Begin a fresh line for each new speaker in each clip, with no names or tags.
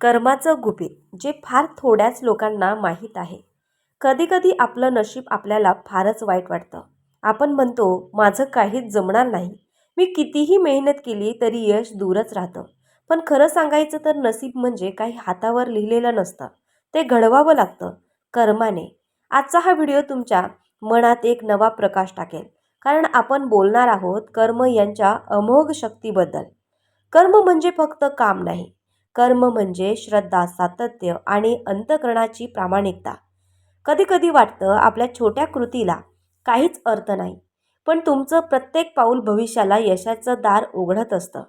कर्माचं गुपित जे फार थोड्याच लोकांना माहीत आहे. कधीकधी आपलं नशीब आपल्याला फारच वाईट वाटतं. आपण म्हणतो माझं काहीच जमणार नाही. मी कितीही मेहनत केली तरी यश दूरच राहतं. पण खरं सांगायचं तर नसीब म्हणजे काही हातावर लिहिलेलं नसतं. ते घडवावं लागतं. कर्माने. आजचा हा व्हिडिओ तुमच्या मनात एक नवा प्रकाश टाकेल. कारण आपण बोलणार आहोत कर्म यांच्या अमोघ शक्तीबद्दल. कर्म म्हणजे फक्त काम नाही. कर्म म्हणजे श्रद्धा सातत्य आणि अंतकरणाची प्रामाणिकता. कधीकधी वाटतं आपल्या छोट्या कृतीला काहीच अर्थ नाही पण तुमचं प्रत्येक पाऊल भविष्याला यशाचं दार उघडत असतं.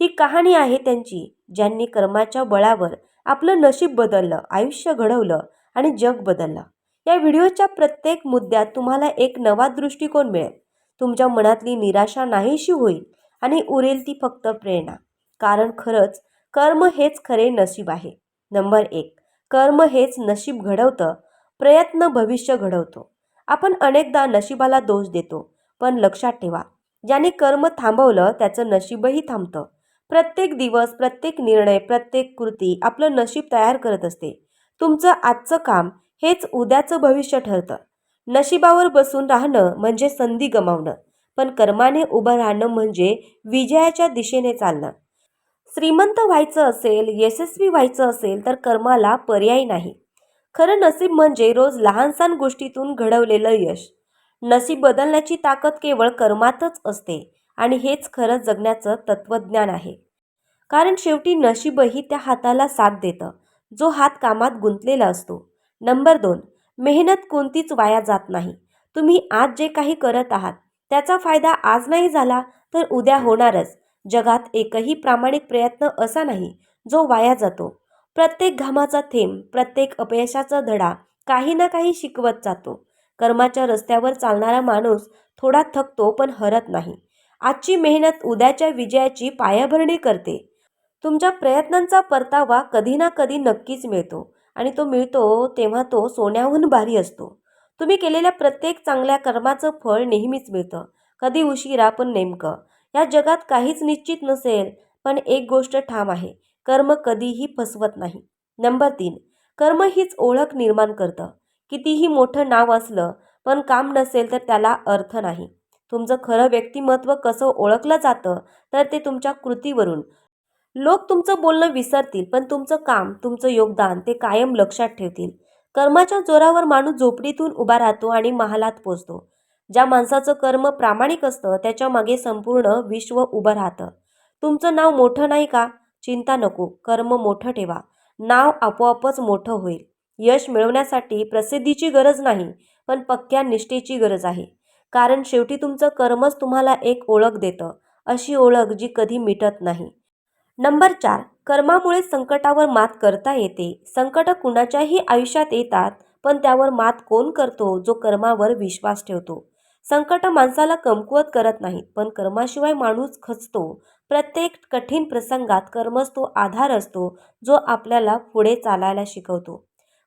ही कहाणी आहे त्यांची ज्यांनी कर्माच्या बळावर आपलं नशीब बदललं आयुष्य घडवलं आणि जग बदललं. या व्हिडिओच्या प्रत्येक मुद्द्यात तुम्हाला एक नवा दृष्टिकोन मिळेल. तुमच्या मनातली निराशा नाहीशी होईल आणि उरेल ती फक्त प्रेरणा. कारण खरंच कर्म हेच खरे नशीब आहे. नंबर एक कर्म हेच नशीब घडवतं प्रयत्न भविष्य घडवतो. आपण अनेकदा नशिबाला दोष देतो पण लक्षात ठेवा ज्याने कर्म थांबवलं त्याचं नशीबही थांबतं. प्रत्येक दिवस प्रत्येक निर्णय प्रत्येक कृती आपलं नशीब तयार करत असते. तुमचं आजचं काम हेच उद्याचं भविष्य ठरतं. नशिबावर बसून राहणं म्हणजे संधी गमावणं पण कर्माने उभं राहणं म्हणजे विजयाच्या दिशेने चालणं. श्रीमंत व्हायचं असेल यशस्वी व्हायचं असेल तर कर्माला पर्याय नाही. खरं नसीब म्हणजे रोज लहानसहान गोष्टीतून घडवलेलं यश. नसीब बदलण्याची ताकद केवळ कर्मातच असते आणि हेच खरं जगण्याचं तत्त्वज्ञान आहे. कारण शेवटी नशीबही त्या हाताला साथ देतं जो हात कामात गुंतलेला असतो. नंबर दोन मेहनत कोणतीच वाया जात नाही. तुम्ही आज जे काही करत आहात त्याचा फायदा आज नाही झाला तर उद्या होणारच. जगात एकही प्रामाणिक प्रयत्न असा नाही जो वाया जातो. प्रत्येक घामाचा थेंब प्रत्येक अपयशाचा धडा काही ना काही शिकवत जातो. कर्माच्या रस्त्यावर चालणारा माणूस थोडा थकतो पण हरत नाही. आजची मेहनत उद्याच्या विजयाची पायाभरणी करते. तुमच्या प्रयत्नांचा परतावा कधी ना कधी नक्कीच मिळतो आणि तो मिळतो तेव्हा तो सोन्याहून भारी असतो. तुम्ही केलेल्या प्रत्येक चांगल्या कर्माचं फळ नेहमीच मिळतं. कधी उशिरा पण नेमकं. या जगात काहीच निश्चित नसेल पण एक गोष्ट ठाम आहे कर्म कधीही फसवत नाही. नंबर तीन कर्म हीच ओळख निर्माण करतं. कितीही मोठं नाव असलं पण काम नसेल तर त्याला अर्थ नाही. तुमचं खरं व्यक्तिमत्व कसं ओळखलं जातं तर ते तुमच्या कृतीवरून. लोक तुमचं बोलणं विसरतील पण तुमचं काम तुमचं योगदान ते कायम लक्षात ठेवतील. कर्माच्या जोरावर माणूस झोपडीतून उभा राहतो आणि महालात पोचतो. ज्या माणसाचं कर्म प्रामाणिक असतं त्याच्यामागे संपूर्ण विश्व उभं राहतं. तुमचं नाव मोठं नाही का? चिंता नको. कर्म मोठं ठेवा. नाव आपोआपच मोठं होईल. यश मिळवण्यासाठी प्रसिद्धीची गरज नाही पण पक्क्या निष्ठेची गरज आहे. कारण शेवटी तुमचं कर्मच तुम्हाला एक ओळख देतं. अशी ओळख जी कधी मिटत नाही. नंबर चार. कर्मामुळे संकटावर मात करता येते. संकट कुणाच्याही आयुष्यात येतात पण त्यावर मात कोण करतो? जो कर्मावर विश्वास ठेवतो. संकट माणसाला कमकुवत करत नाहीत पण कर्माशिवाय माणूस खचतो. प्रत्येक कठीण प्रसंगात कर्मच तो आधार असतो जो आपल्याला पुढे चालायला शिकवतो.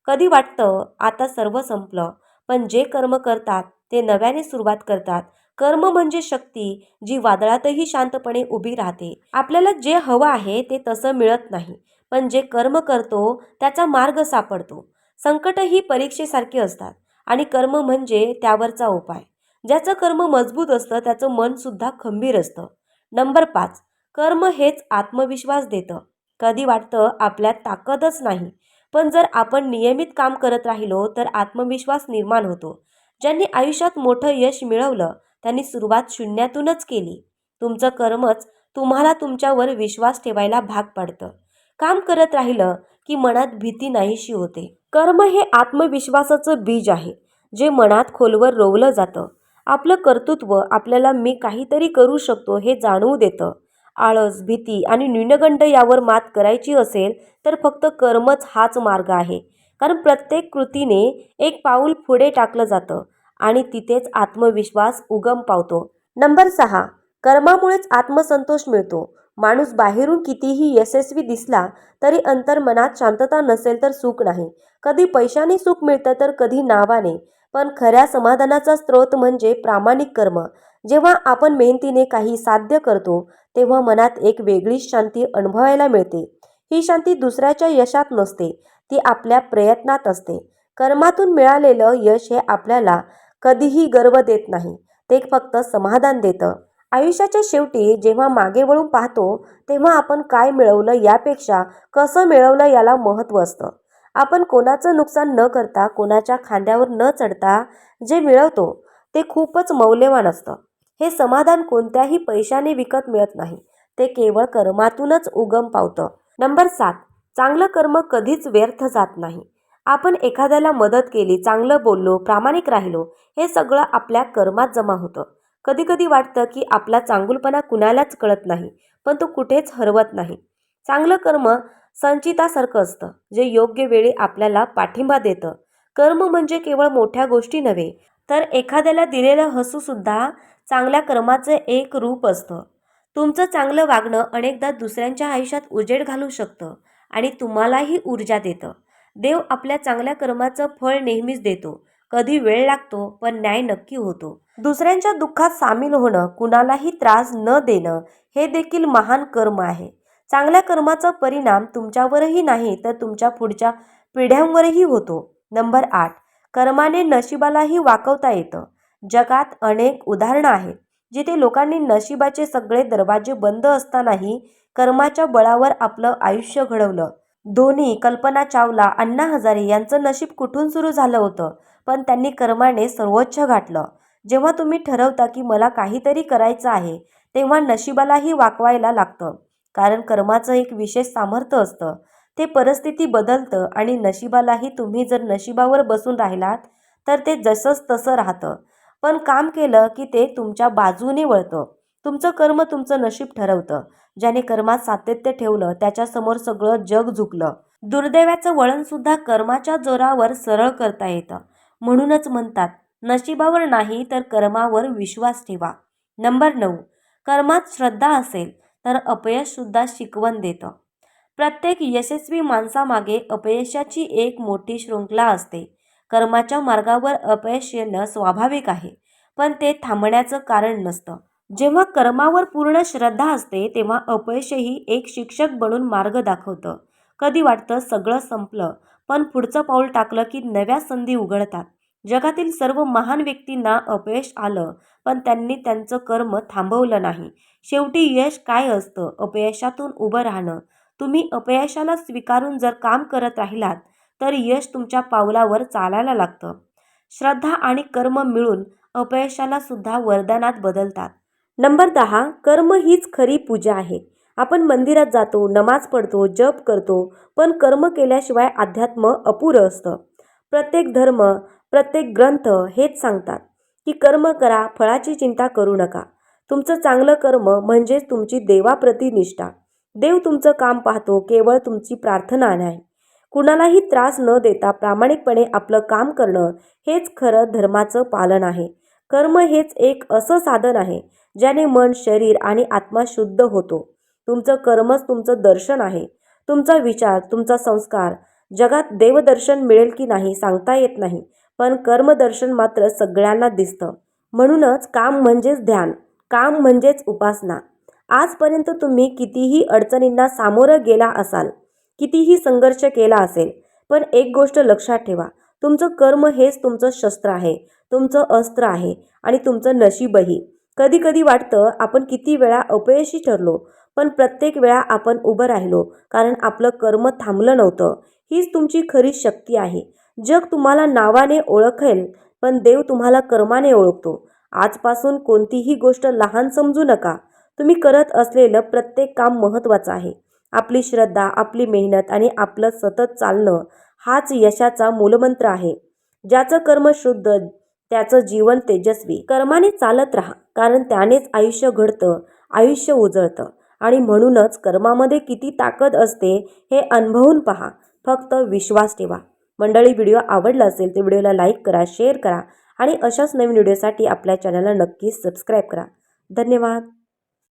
कधी वाटतं आता सर्व संपलं पण जे कर्म करतात ते नव्याने सुरुवात करतात. कर्म म्हणजे शक्ती जी वादळातही शांतपणे उभी राहते. आपल्याला जे हवं आहे ते तसं मिळत नाही पण जे कर्म करतो त्याचा मार्ग सापडतो. संकट ही परीक्षेसारखी असतात आणि कर्म म्हणजे त्यावरचा उपाय. ज्याचं कर्म मजबूत असतं त्याचं मनसुद्धा खंबीर असतं. नंबर पाच कर्म हेच आत्मविश्वास देतं. कधी वाटतं आपल्यात ताकदच नाही. पण जर आपण नियमित काम करत राहिलो तर आत्मविश्वास निर्माण होतो. ज्यांनी आयुष्यात मोठं यश मिळवलं त्यांनी सुरुवात शून्यातूनच केली. तुमचं कर्मच तुम्हाला तुमच्यावर विश्वास ठेवायला भाग पाडतं. काम करत राहिलं की मनात भीती नाहीशी होते. कर्म हे आत्मविश्वासाचं बीज आहे जे मनात खोलवर रोवलं जातं. आपलं कर्तृत्व आपल्याला मी काहीतरी करू शकतो हे जाणवू देतं. आळस भीती आणि न्यूनगंड यावर मात करायची असेल तर फक्त कर्मच हाच मार्ग आहे. कारण प्रत्येक कृतीने एक पाऊल पुढे टाकलं जातं आणि तिथेच आत्मविश्वास उगम पावतो. नंबर सहा. कर्मामुळेच आत्मसंतोष मिळतो. माणूस बाहेरून कितीही यशस्वी दिसला तरी अंतर्मनात शांतता नसेल तर सुख नाही. कधी पैशाने सुख मिळतं तर कधी नावाने. पण खऱ्या समाधानाचा स्रोत म्हणजे प्रामाणिक कर्म. जेव्हा आपण मेहनतीने काही साध्य करतो तेव्हा मनात एक वेगळीच शांती अनुभवायला मिळते. ही शांती दुसऱ्याच्या यशात नसते ती आपल्या प्रयत्नात असते. कर्मातून मिळालेलं यश हे आपल्याला कधीही गर्व देत नाही ते फक्त समाधान देतं. आयुष्याच्या शेवटी जेव्हा मागे वळून पाहतो तेव्हा आपण काय मिळवलं यापेक्षा कसं मिळवलं याला महत्त्व असतं. आपण कोणाचं नुकसान न करता कोणाच्या खांद्यावर न चढता जे मिळवतो ते खूपच मौल्यवान असतं. हे समाधान कोणत्याही पैशाने विकत मिळत नाही. ते केवळ कर्मातूनच उगम पावतं. नंबर सात चांगलं कर्म कधीच व्यर्थ जात नाही. आपण एखाद्याला मदत केली चांगलं बोललो प्रामाणिक राहिलो हे सगळं आपल्या कर्मात जमा होतं. कधी कधी वाटतं की आपला चांगुलपणा कुणालाच कळत नाही पण तो कुठेच हरवत नाही. चांगलं कर्म संचितासारखं असतं जे योग्य वेळी आपल्याला पाठिंबा देतं. कर्म म्हणजे केवळ मोठ्या गोष्टी नव्हे तर एखाद्याला दिलेलं हसूसुद्धा चांगल्या कर्माचं एक रूप असतं. तुमचं चांगलं वागणं अनेकदा दुसऱ्यांच्या आयुष्यात उजेड घालू शकतं आणि तुम्हालाही ऊर्जा देतं. देव आपल्या चांगल्या कर्माचं फळ नेहमीच देतो. कधी वेळ लागतो पण न्याय नक्की होतो. दुसऱ्यांच्या दुःखात सामील होणं कुणालाही त्रास न देणं हे देखील महान कर्म आहे. चांगल्या कर्माचा परिणाम तुमच्यावरही नाही तर तुमच्या पुढच्या पिढ्यांवरही होतो. नंबर आठ. कर्माने नशिबालाही वाकवता येतं. जगात अनेक उदाहरणं आहेत जिथे लोकांनी नशिबाचे सगळे दरवाजे बंद असतानाही कर्माच्या बळावर आपलं आयुष्य घडवलं. धोनी कल्पना चावला अण्णा हजारे यांचं नशीब कुठून सुरू झालं होतं? पण त्यांनी कर्माने सर्वोच्च गाठलं. जेव्हा तुम्ही ठरवता की मला काहीतरी करायचं आहे तेव्हा नशिबालाही वाकवायला लागतं. कारण कर्माचं एक विशेष सामर्थ्य असतं. ते परिस्थिती बदलतं आणि नशिबालाही तुम्ही जर नशिबावर बसून राहिलात तर ते जसंच तसं राहतं. पण काम केलं की ते तुमच्या बाजूने वळतं. तुमचं कर्म तुमचं नशीब ठरवतं. ज्याने कर्मात सातत्य ठेवलं त्याच्यासमोर सगळं जग झुकलं. दुर्दैवाचं वळणसुद्धा कर्माच्या जोरावर सरळ करता येतं. म्हणूनच म्हणतात नशिबावर नाही तर कर्मावर विश्वास ठेवा. नंबर नऊ. कर्मात श्रद्धा असेल. तर अपयशसुद्धा शिकवण देतं. प्रत्येक यशस्वी माणसामागे अपयशाची एक मोठी शृंखला असते. कर्माच्या मार्गावर अपयश येणं स्वाभाविक आहे पण ते थांबण्याचं कारण नसतं. जेव्हा कर्मावर पूर्ण श्रद्धा असते तेव्हा अपयशही एक शिक्षक बनून मार्ग दाखवतं. कधी वाटतं सगळं संपलं पण पुढचं पाऊल टाकलं की नव्या संधी उघडतात. जगातील सर्व महान व्यक्तींना अपयश आलं पण त्यांनी त्यांचं कर्म थांबवलं नाही. शेवटी यश काय असतं? अपयशातून उभं राहणं. तुम्ही अपयशाला स्वीकारून जर काम करत राहिलात तर यश तुमच्या पावलावर चालायला लागतं. श्रद्धा आणि कर्म मिळून अपयशाला सुद्धा वरदानात बदलतात. नंबर दहा कर्म हीच खरी पूजा आहे. आपण मंदिरात जातो नमाज पडतो जप करतो पण कर्म केल्याशिवाय अध्यात्म अपुरं असतं. प्रत्येक धर्म प्रत्येक ग्रंथ हेच सांगतात की कर्म करा फळाची चिंता करू नका. तुमचं चांगलं कर्म म्हणजेच तुमची देवाप्रती निष्ठा देव तुमचं काम पाहतो केवळ तुमची प्रार्थना नाही. कुणालाही त्रास न देता प्रामाणिकपणे आपलं काम करणं हेच खरं धर्माचं पालन आहे. कर्म हेच एक असं साधन आहे ज्याने मन शरीर आणि आत्मा शुद्ध होतो. तुमचं कर्मच तुमचं दर्शन आहे. तुमचा विचार तुमचा संस्कार जगात देवदर्शन मिळेल की नाही सांगता येत नाही. पण कर्मदर्शन मात्र सगळ्यांना दिसतं. म्हणूनच काम म्हणजेच ध्यान काम म्हणजेच उपासना. आजपर्यंत तुम्ही कितीही अडचणींना सामोरं गेला असाल कितीही संघर्ष केला असेल पण एक गोष्ट लक्षात ठेवा तुमचं कर्म हेच तुमचं शस्त्र आहे तुमचं अस्त्र आहे आणि तुमचं नशीबही. कधी कधी वाटतं आपण किती वेळा अपयशी ठरलो पण प्रत्येक वेळा आपण उभं राहिलो कारण आपलं कर्म थांबलं नव्हतं. हीच तुमची खरी शक्ती आहे. जग तुम्हाला नावाने ओळखेल पण देव तुम्हाला कर्माने ओळखतो. आजपासून कोणतीही गोष्ट लहान समजू नका. तुम्ही करत असलेलं प्रत्येक काम महत्त्वाचं आहे. आपली श्रद्धा आपली मेहनत आणि आपलं सतत चालणं हाच यशाचा मूलमंत्र आहे. ज्याचं कर्म शुद्ध त्याचं जीवन तेजस्वी. कर्माने चालत राहा कारण त्यानेच आयुष्य घडतं आयुष्य उजळतं. आणि म्हणूनच कर्मामध्ये किती ताकद असते हे अनुभवून पहा. फक्त विश्वास ठेवा. मंडळी व्हिडिओ आवडला असेल तर व्हिडिओला लाईक करा शेअर करा आणि अशाच नवीन व्हिडिओसाठी आपल्या चॅनलला नक्कीच सबस्क्राईब करा. धन्यवाद.